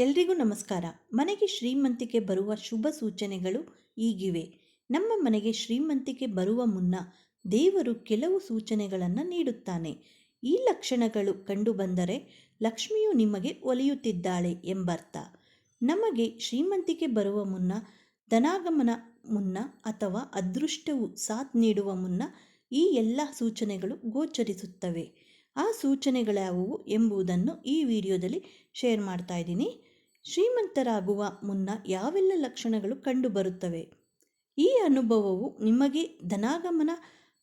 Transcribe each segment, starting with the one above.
ಎಲ್ರಿಗೂ ನಮಸ್ಕಾರ. ಮನೆಗೆ ಶ್ರೀಮಂತಿಕೆ ಬರುವ ಶುಭ ಸೂಚನೆಗಳು ಈಗಿವೆ. ನಮ್ಮ ಮನೆಗೆ ಶ್ರೀಮಂತಿಕೆ ಬರುವ ಮುನ್ನ ದೇವರು ಕೆಲವು ಸೂಚನೆಗಳನ್ನು ನೀಡುತ್ತಾನೆ. ಈ ಲಕ್ಷಣಗಳು ಕಂಡುಬಂದರೆ ಲಕ್ಷ್ಮಿಯು ನಿಮಗೆ ಒಲಿಯುತ್ತಿದ್ದಾಳೆ ಎಂಬರ್ಥ. ನಮಗೆ ಶ್ರೀಮಂತಿಕೆ ಬರುವ ಮುನ್ನ, ಧನಾಗಮನ ಮುನ್ನ ಅಥವಾ ಅದೃಷ್ಟವು ಸಾಥ್ ನೀಡುವ ಮುನ್ನ ಈ ಎಲ್ಲ ಸೂಚನೆಗಳು ಗೋಚರಿಸುತ್ತವೆ. ಆ ಸೂಚನೆಗಳ್ಯಾವುವು ಎಂಬುದನ್ನು ಈ ವಿಡಿಯೋದಲ್ಲಿ ಶೇರ್ ಮಾಡ್ತಾ ಇದ್ದೀನಿ. ಶ್ರೀಮಂತರಾಗುವ ಮುನ್ನ ಯಾವೆಲ್ಲ ಲಕ್ಷಣಗಳು ಕಂಡುಬರುತ್ತವೆ? ಈ ಅನುಭವವು ನಿಮಗೆ ಧನಾಗಮನ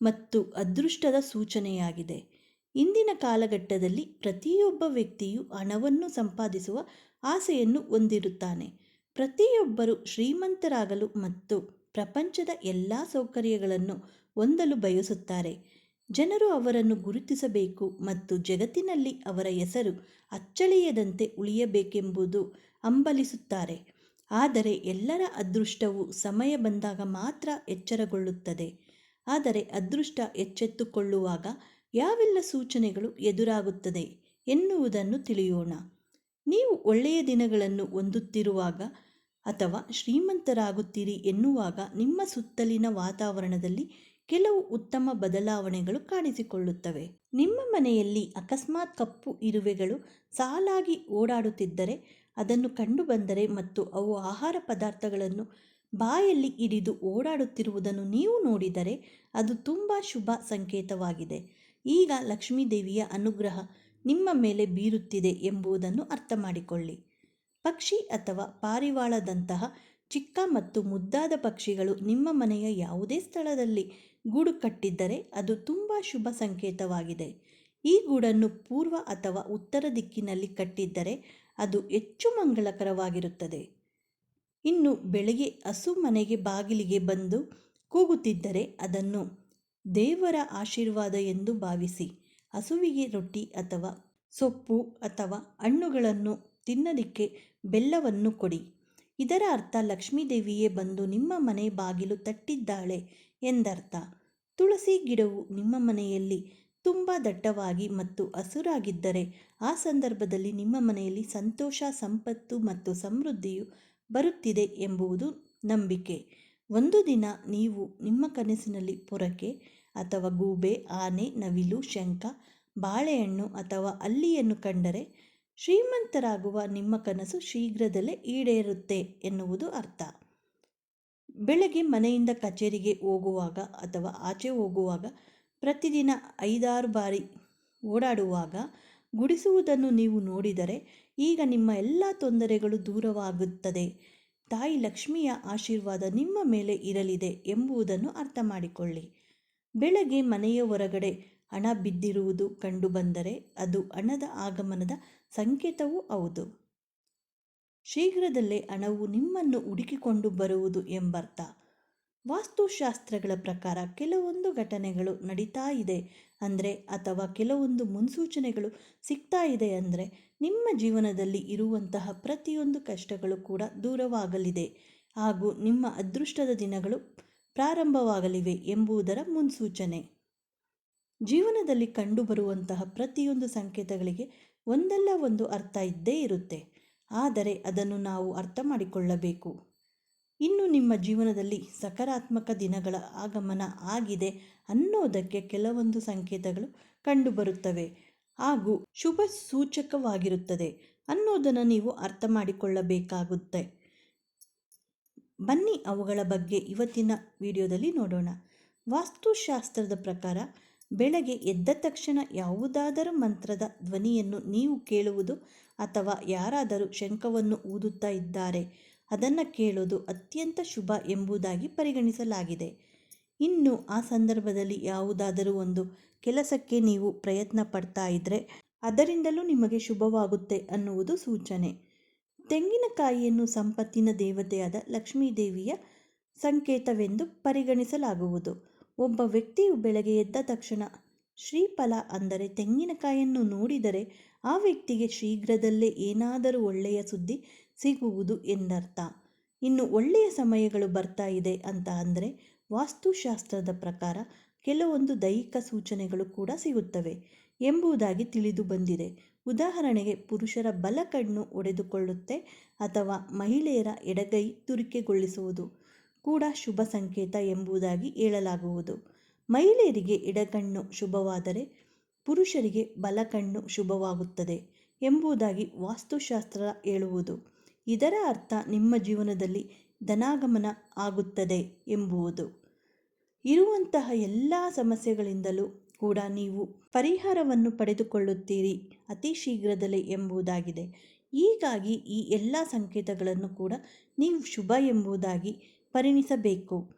ಮತ್ತು ಅದೃಷ್ಟದ ಸೂಚನೆಯಾಗಿದೆ. ಇಂದಿನ ಕಾಲಘಟ್ಟದಲ್ಲಿ ಪ್ರತಿಯೊಬ್ಬ ವ್ಯಕ್ತಿಯು ಹಣವನ್ನು ಸಂಪಾದಿಸುವ ಆಸೆಯನ್ನು ಹೊಂದಿರುತ್ತಾನೆ. ಪ್ರತಿಯೊಬ್ಬರು ಶ್ರೀಮಂತರಾಗಲು ಮತ್ತು ಪ್ರಪಂಚದ ಎಲ್ಲ ಸೌಕರ್ಯಗಳನ್ನು ಹೊಂದಲು ಬಯಸುತ್ತಾರೆ. ಜನರು ಅವರನ್ನು ಗುರುತಿಸಬೇಕು ಮತ್ತು ಜಗತ್ತಿನಲ್ಲಿ ಅವರ ಹೆಸರು ಅಚ್ಚಳಿಯದಂತೆ ಉಳಿಯಬೇಕೆಂಬುದು ಹಂಬಲಿಸುತ್ತಾರೆ ಆದರೆ ಎಲ್ಲರ ಅದೃಷ್ಟವು ಸಮಯ ಬಂದಾಗ ಮಾತ್ರ ಎಚ್ಚರಗೊಳ್ಳುತ್ತದೆ. ಆದರೆ ಅದೃಷ್ಟ ಎಚ್ಚೆತ್ತುಕೊಳ್ಳುವಾಗ ಯಾವೆಲ್ಲ ಸೂಚನೆಗಳು ಎದುರಾಗುತ್ತದೆ ಎನ್ನುವುದನ್ನು ತಿಳಿಯೋಣ. ನೀವು ಒಳ್ಳೆಯ ದಿನಗಳನ್ನು ಹೊಂದುತ್ತಿರುವಾಗ ಅಥವಾ ಶ್ರೀಮಂತರಾಗುತ್ತೀರಿ ಎನ್ನುವಾಗ ನಿಮ್ಮ ಸುತ್ತಲಿನ ವಾತಾವರಣದಲ್ಲಿ ಕೆಲವು ಉತ್ತಮ ಬದಲಾವಣೆಗಳು ಕಾಣಿಸಿಕೊಳ್ಳುತ್ತವೆ. ನಿಮ್ಮ ಮನೆಯಲ್ಲಿ ಅಕಸ್ಮಾತ್ ಕಪ್ಪು ಇರುವೆಗಳು ಸಾಲಾಗಿ ಓಡಾಡುತ್ತಿದ್ದರೆ ಅದನ್ನು ಕಂಡುಬಂದರೆ ಮತ್ತು ಅವು ಆಹಾರ ಪದಾರ್ಥಗಳನ್ನು ಬಾಯಲ್ಲಿ ಹಿಡಿದು ಓಡಾಡುತ್ತಿರುವುದನ್ನು ನೀವು ನೋಡಿದರೆ ಅದು ತುಂಬ ಶುಭ ಸಂಕೇತವಾಗಿದೆ. ಈಗ ಲಕ್ಷ್ಮೀದೇವಿಯ ಅನುಗ್ರಹ ನಿಮ್ಮ ಮೇಲೆ ಬೀರುತ್ತಿದೆ ಎಂಬುದನ್ನು ಅರ್ಥ ಮಾಡಿಕೊಳ್ಳಿ ಪಕ್ಷಿ ಅಥವಾ ಪಾರಿವಾಳದಂತಹ ಚಿಕ್ಕ ಮತ್ತು ಮುದ್ದಾದ ಪಕ್ಷಿಗಳು ನಿಮ್ಮ ಮನೆಯ ಯಾವುದೇ ಸ್ಥಳದಲ್ಲಿ ಗೂಡು ಕಟ್ಟಿದ್ದರೆ ಅದು ತುಂಬ ಶುಭ ಸಂಕೇತವಾಗಿದೆ. ಈ ಗೂಡನ್ನು ಪೂರ್ವ ಅಥವಾ ಉತ್ತರ ದಿಕ್ಕಿನಲ್ಲಿ ಕಟ್ಟಿದ್ದರೆ ಅದು ಹೆಚ್ಚು ಮಂಗಳಕರವಾಗಿರುತ್ತದೆ. ಇನ್ನು ಬೆಳಗ್ಗೆ ಹಸು ಮನೆಗೆ ಬಾಗಿಲಿಗೆ ಬಂದು ಕೂಗುತ್ತಿದ್ದರೆ ಅದನ್ನು ದೇವರ ಆಶೀರ್ವಾದ ಎಂದು ಭಾವಿಸಿ ಹಸುವಿಗೆ ರೊಟ್ಟಿ ಅಥವಾ ಸೊಪ್ಪು ಅಥವಾ ಹಣ್ಣುಗಳನ್ನು ತಿನ್ನಲಿಕ್ಕೆ ಬೆಲ್ಲವನ್ನು ಕೊಡಿ. ಇದರ ಅರ್ಥ ಲಕ್ಷ್ಮೀದೇವಿಯೇ ಬಂದು ನಿಮ್ಮ ಮನೆ ಬಾಗಿಲು ತಟ್ಟಿದ್ದಾಳೆ ಎಂದರ್ಥ. ತುಳಸಿ ಗಿಡವು ನಿಮ್ಮ ಮನೆಯಲ್ಲಿ ತುಂಬ ದಟ್ಟವಾಗಿ ಮತ್ತು ಹಸುರಾಗಿದ್ದರೆ ಆ ಸಂದರ್ಭದಲ್ಲಿ ನಿಮ್ಮ ಮನೆಯಲ್ಲಿ ಸಂತೋಷ, ಸಂಪತ್ತು ಮತ್ತು ಸಮೃದ್ಧಿಯು ಬರುತ್ತಿದೆ ಎಂಬುದು ನಂಬಿಕೆ. ಒಂದು ದಿನ ನೀವು ನಿಮ್ಮ ಕನಸಿನಲ್ಲಿ ಪೊರಕೆ ಅಥವಾ ಗೂಬೆ, ಆನೆ, ನವಿಲು, ಶಂಖ, ಬಾಳೆಹಣ್ಣು ಅಥವಾ ಅಲ್ಲಿಯನ್ನು ಕಂಡರೆ ಶ್ರೀಮಂತರಾಗುವ ನಿಮ್ಮ ಕನಸು ಶೀಘ್ರದಲ್ಲೇ ಈಡೇರುತ್ತೆ ಎನ್ನುವುದು ಅರ್ಥ. ಬೆಳಗ್ಗೆ ಮನೆಯಿಂದ ಕಚೇರಿಗೆ ಹೋಗುವಾಗ ಅಥವಾ ಆಚೆ ಹೋಗುವಾಗ ಪ್ರತಿದಿನ ಐದಾರು ಬಾರಿ ಓಡಾಡುವಾಗ ಗುಡಿಸುವುದನ್ನು ನೀವು ನೋಡಿದರೆ ಈಗ ನಿಮ್ಮ ಎಲ್ಲ ತೊಂದರೆಗಳು ದೂರವಾಗುತ್ತದೆ. ತಾಯಿ ಲಕ್ಷ್ಮಿಯ ಆಶೀರ್ವಾದ ನಿಮ್ಮ ಮೇಲೆ ಇರಲಿದೆ ಎಂಬುದನ್ನು ಅರ್ಥ ಮಾಡಿಕೊಳ್ಳಿ ಬೆಳಗ್ಗೆ ಮನೆಯ ಹೊರಗಡೆ ಹಣ ಬಿದ್ದಿರುವುದು ಕಂಡುಬಂದರೆ ಅದು ಹಣದ ಆಗಮನದ ಸಂಕೇತವೂ ಹೌದು. ಶೀಘ್ರದಲ್ಲೇ ಹಣವು ನಿಮ್ಮನ್ನು ಹುಡುಕಿಕೊಂಡು ಬರುವುದು ಎಂಬರ್ಥ. ವಾಸ್ತುಶಾಸ್ತ್ರಗಳ ಪ್ರಕಾರ ಕೆಲವೊಂದು ಘಟನೆಗಳು ನಡೀತಾ ಇದೆ ಅಂದರೆ ಅಥವಾ ಕೆಲವೊಂದು ಮುನ್ಸೂಚನೆಗಳು ಸಿಗ್ತಾ ಇದೆ ಅಂದರೆ ನಿಮ್ಮ ಜೀವನದಲ್ಲಿ ಇರುವಂತಹ ಪ್ರತಿಯೊಂದು ಕಷ್ಟಗಳು ಕೂಡ ದೂರವಾಗಲಿದೆ. ಹಾಗೂ ನಿಮ್ಮ ಅದೃಷ್ಟದ ದಿನಗಳು ಪ್ರಾರಂಭವಾಗಲಿವೆ ಎಂಬುದರ ಮುನ್ಸೂಚನೆ. ಜೀವನದಲ್ಲಿ ಕಂಡುಬರುವಂತಹ ಪ್ರತಿಯೊಂದು ಸಂಕೇತಗಳಿಗೆ ಒಂದಲ್ಲ ಒಂದು ಅರ್ಥ ಇದ್ದೇ ಇರುತ್ತೆ. ಆದರೆ ಅದನ್ನು ನಾವು ಅರ್ಥ ಮಾಡಿಕೊಳ್ಳಬೇಕು. ಇನ್ನು ನಿಮ್ಮ ಜೀವನದಲ್ಲಿ ಸಕಾರಾತ್ಮಕ ದಿನಗಳ ಆಗಮನ ಆಗಿದೆ ಅನ್ನೋದಕ್ಕೆ ಕೆಲವೊಂದು ಸಂಕೇತಗಳು ಕಂಡುಬರುತ್ತವೆ. ಹಾಗೂ ಶುಭ ಸೂಚಕವಾಗಿರುತ್ತದೆ ಅನ್ನೋದನ್ನು ನೀವು ಅರ್ಥ ಮಾಡಿಕೊಳ್ಳಬೇಕಾಗುತ್ತೆ. ಬನ್ನಿ ಅವುಗಳ ಬಗ್ಗೆ ಇವತ್ತಿನ ವಿಡಿಯೋದಲ್ಲಿ ನೋಡೋಣ. ವಾಸ್ತುಶಾಸ್ತ್ರದ ಪ್ರಕಾರ ಬೆಳಗ್ಗೆ ಎದ್ದ ತಕ್ಷಣ ಯಾವುದಾದರೂ ಮಂತ್ರದ ಧ್ವನಿಯನ್ನು ನೀವು ಕೇಳುವುದು ಅಥವಾ ಯಾರಾದರೂ ಶಂಖವನ್ನು ಊದುತ್ತಾ ಇದ್ದಾರೆ. ಅದನ್ನು ಕೇಳೋದು ಅತ್ಯಂತ ಶುಭ ಎಂಬುದಾಗಿ ಪರಿಗಣಿಸಲಾಗಿದೆ. ಇನ್ನು ಆ ಸಂದರ್ಭದಲ್ಲಿ ಯಾವುದಾದರೂ ಒಂದು ಕೆಲಸಕ್ಕೆ ನೀವು ಪ್ರಯತ್ನ ಪಡ್ತಾ ಇದ್ದರೆ ಅದರಿಂದಲೂ ನಿಮಗೆ ಶುಭವಾಗುತ್ತೆ ಅನ್ನುವುದು ಸೂಚನೆ. ತೆಂಗಿನಕಾಯಿಯನ್ನು ಸಂಪತ್ತಿನ ದೇವತೆಯಾದ ಲಕ್ಷ್ಮೀದೇವಿಯ ಸಂಕೇತವೆಂದು ಪರಿಗಣಿಸಲಾಗುವುದು. ಒಬ್ಬ ವ್ಯಕ್ತಿಯು ಬೆಳಗ್ಗೆ ಎದ್ದ ತಕ್ಷಣ ಶ್ರೀಫಲ ಅಂದರೆ ತೆಂಗಿನಕಾಯಿಯನ್ನು ನೋಡಿದರೆ ಆ ವ್ಯಕ್ತಿಗೆ ಶೀಘ್ರದಲ್ಲೇ ಏನಾದರೂ ಒಳ್ಳೆಯ ಸುದ್ದಿ ಸಿಗುವುದು ಎಂದರ್ಥ. ಇನ್ನು ಒಳ್ಳೆಯ ಸಮಯಗಳು ಬರ್ತಾ ಇದೆ ಅಂತ ಅಂದರೆ ವಾಸ್ತುಶಾಸ್ತ್ರದ ಪ್ರಕಾರ ಕೆಲವೊಂದು ದೈಹಿಕ ಸೂಚನೆಗಳು ಕೂಡ ಸಿಗುತ್ತವೆ ಎಂಬುದಾಗಿ ತಿಳಿದು ಬಂದಿದೆ. ಉದಾಹರಣೆಗೆ ಪುರುಷರ ಬಲ ಕಣ್ಣು ಒಡೆದುಕೊಳ್ಳುತ್ತೆ ಅಥವಾ ಮಹಿಳೆಯರ ಎಡಗೈ ತುರಿಕೆಗೊಳಿಸುವುದು ಕೂಡ ಶುಭ ಸಂಕೇತ ಎಂಬುದಾಗಿ ಹೇಳಲಾಗುವುದು. ಮಹಿಳೆಯರಿಗೆ ಎಡಕಣ್ಣು ಶುಭವಾದರೆ ಪುರುಷರಿಗೆ ಬಲಕಣ್ಣು ಶುಭವಾಗುತ್ತದೆ ಎಂಬುದಾಗಿ ವಾಸ್ತುಶಾಸ್ತ್ರ ಹೇಳುವುದು. ಇದರ ಅರ್ಥ ನಿಮ್ಮ ಜೀವನದಲ್ಲಿ ಧನಾಗಮನ ಆಗುತ್ತದೆ ಎಂಬುವುದು. ಇರುವಂತಹ ಎಲ್ಲ ಸಮಸ್ಯೆಗಳಿಂದಲೂ ಕೂಡ ನೀವು ಪರಿಹಾರವನ್ನು ಪಡೆದುಕೊಳ್ಳುತ್ತೀರಿ ಅತಿ ಶೀಘ್ರದಲ್ಲೇ ಎಂಬುದಾಗಿದೆ. ಹೀಗಾಗಿ ಈ ಎಲ್ಲ ಸಂಕೇತಗಳನ್ನು ಕೂಡ ನೀವು ಶುಭ ಎಂಬುದಾಗಿ ಪರಿಣಿಸಬೇಕು.